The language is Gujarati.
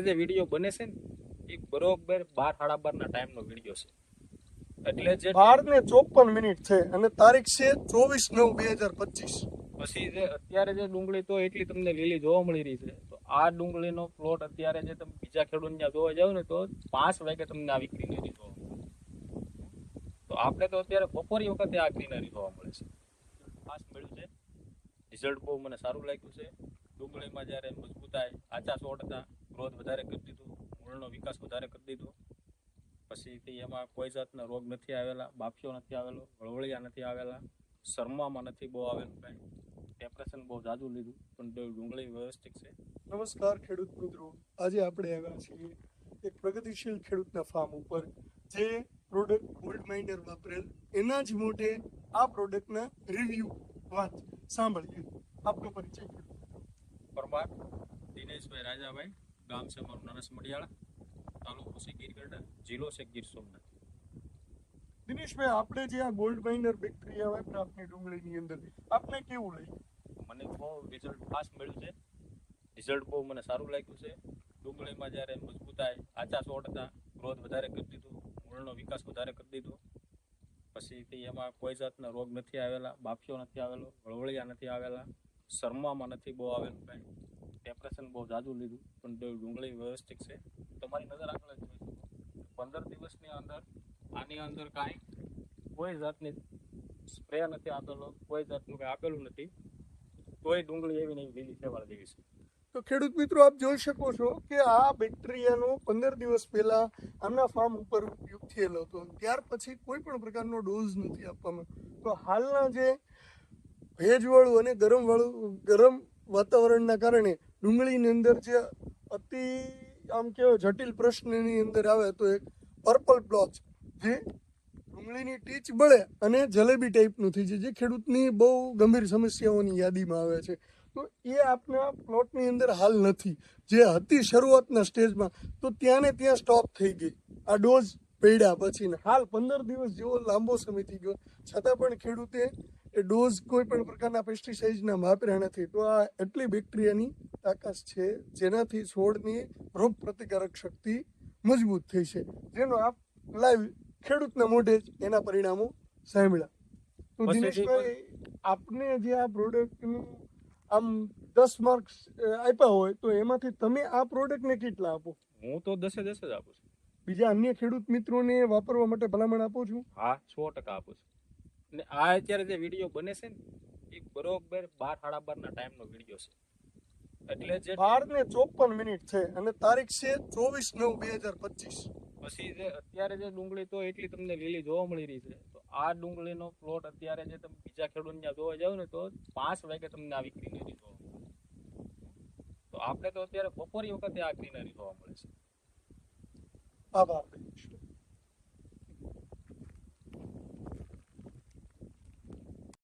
જે વીડિયો બને છે ને એ બરોબર બાર સાડા બાર ના ટાઈમ નો વીડિયો છે. એટલે જે બાર ને ચોપન મિનિટ છે અને તારીખ છે ચોવીસ નવ બે હજાર પચીસ. પછી જે અત્યારે જે ડુંગળી તો એટલી તમને લીલી જોવા મળી રહી છે તો આ ડુંગળીનો પ્લોટ અત્યારે જે તમે બીજા ખેડૂત ત્યાં જોવા જાવ ને તો પાંચ વાગે તમને આવી ગ્રીનરી જોવા તો આપણે તો અત્યારે બપોરી વખતે આ ગ્રીનરી જોવા મળે છે. ખાસ મળ્યું છે. રિઝલ્ટ બહુ મને સારું લાગ્યું છે. ડુંગળીમાં જ્યારે મજબૂતાઈ આચા હતા ગ્રોથ વધારે કરી દીધું મૂળનો વિકાસ વધારે કરી દીધો. પછી તે એમાં કોઈ જાતના રોગ નથી આવેલા બાફિયો નથી આવેલો વળવળિયા નથી આવેલા શરમામાં નથી બહુ આવેલું કાંઈ. ટેમ્પરેચર બહુ જાજુ લીધું પણ ડુંગળી વ્યવસ્થિત છે. નમસ્કાર ખેડૂત મિત્રો. આજે આપણે આવ્યા છીએ એક પ્રગતિશીલ ખેડૂતના ફાર્મ ઉપર જે પ્રોડક્ટ ગોલ્ડ માઇનર વાપરેલ. એના જ મોઢે આ પ્રોડક્ટના રિવ્યુ વાત સાંભળીએ. આપનો પરિચય. પરમાર દિનેશભાઈ રાજાભાઈ. ગામ છે મારું નરસ મડિયાળા તાલુકો છે ગીરગઢ જિલ્લો છે ગીર સોમનાથ. દિનેશભાઈ આપણે જે આ ગોલ્ડ માઇનર બેકરી આવે આપની ડુંગળીની અંદર આપને કેવું લાગ્યું? મને બહુ રિઝલ્ટ ફાસ્ટ મળ્યું છે. રિઝલ્ટ બહુ મને સારું લાગ્યું છે. ડુંગળીમાં જ્યારે મજબૂતાઈ આચા છોડ હતા ગ્રોથ વધારે કરી દીધું મૂળનો વિકાસ વધારે કરી દીધો. પછી એમાં કોઈ જાતના રોગ નથી આવેલા બાફિયો નથી આવેલો વળવળિયા નથી આવેલા શરમામાં નથી બહુ આવેલું કાંઈ. ટેમ્પરેચર બહુ જાજુ લીધું, પણ ડુંગળી વ્યવસ્થિત છે. તમારી નજર આગળ જ જોઈ શકો. પંદર દિવસની અંદર આની અંદર કાંઈ કોઈ જાતની સ્પ્રે નથી આપેલો, કોઈ જાતનું કાંઈ આપેલું નથી. તોય ડુંગળી એવી નહીં લીલી સેવાળ જેવી છે. તો ખેડૂત મિત્રો, આપ જોઈ શકો છો કે આ બેક્ટેરિયાનો પંદર દિવસ પહેલા આમના ફાર્મ ઉપર ઉપયોગ થયેલો હતો. ત્યાર પછી કોઈ પણ પ્રકારનો ડોઝ નથી આપવામાં. તો હાલના જે ભેજવાળું અને ગરમવાળું ગરમ વાતાવરણના કારણે ડુંગળીની અંદર જે અતિ, આમ કહેવાય, જટિલ પ્રશ્નની અંદર આવે તો એક પર્પલ બ્લોચ જે ડુંગળીની ટીચ બળે અને જલેબી ટાઈપનું થઈ જાય, જે ખેડૂતની બહુ ગંભીર સમસ્યાઓની યાદીમાં આવે છે. તો એ આપના પ્લોટની અંદર હાલ નથી. જે હતી શરૂઆતના સ્ટેજમાં તો ત્યાં ને ત્યાં સ્ટોપ થઈ ગઈ. આ ડોઝ પડ્યા પછી હાલ પંદર દિવસ જેવો લાંબો સમય થઈ ગયો. છતાં પણ ખેડૂતે એ ડોઝ કોઈ પણ પ્રકારના પેસ્ટિસાઇડના વાપર્યા નથી. તો આ એટલી બેક્ટેરિયાની તાકાત છે જેનાથી છોડની રોગ પ્રતિકારક શક્તિ મજબૂત થઈ છે. જેનો આપ લાઈવ ખેડૂતના મોઢે જ એના પરિણામો સાંભળ્યા. તો દિનેશભાઈ આપને જે આ પ્રોડક્ટનું આમ દસ માર્ક્સ આપ્યા હોય તો એમાંથી તમે આ પ્રોડક્ટને કેટલા આપો? હું તો દસે દસ જ આપું છું. બીજા અન્ય ખેડૂત મિત્રોને વાપરવા માટે ભલામણ આપો છું? હા સો ટકા આપું છું. ને આ અત્યારે જે વીડિયો બને છે ને એ બરોબર બાર સાડા બાર ના ટાઈમ નો વીડિયો છે. એટલે જે બાર ને ચોપન મિનિટ છે અને તારીખ છે ચોવીસ નવ બે હજાર પચીસ. પછી જે અત્યારે જે ડુંગળી તો એટલી તમને લીલી જોવા મળી રહી છે તો આ ડુંગળીનો પ્લોટ અત્યારે જે તમે બીજા ખેડૂત ત્યાં જોવા જાવ ને તો પાંચ વાગે તમને આવી ગ્રીનરી જોવા મળે તો આપણે તો અત્યારે બપોરી વખતે આ ગ્રીનરી જોવા મળે છે. Baba.